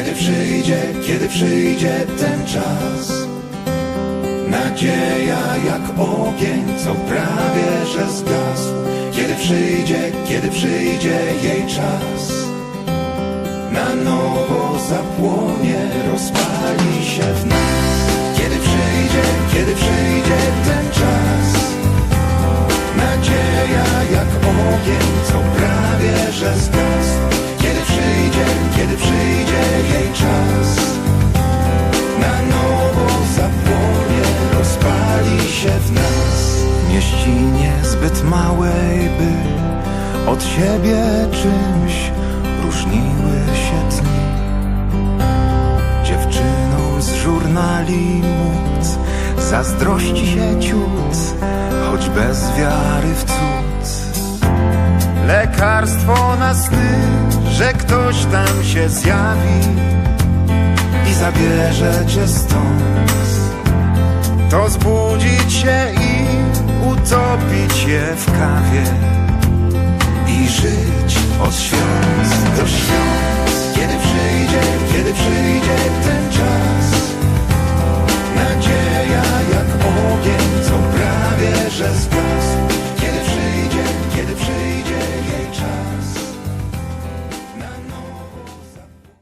Kiedy przyjdzie, kiedy przyjdzie ten czas? Nadzieja jak ogień, co prawie że zgasł. Kiedy przyjdzie, kiedy przyjdzie jej czas? Na nowo zapłonie, rozpali się w nas się w nas Mieścinie zbyt małej, by od siebie czymś różniły się dni. Dziewczyną z żurnali móc Zazdrości się ciut, choć bez wiary w cud. Lekarstwo na sny, że ktoś tam się zjawi I zabierze cię stąd to zbudzić się i utopić się w kawie i żyć od świąt do świąt. Kiedy przyjdzie, kiedy przyjdzie ten czas.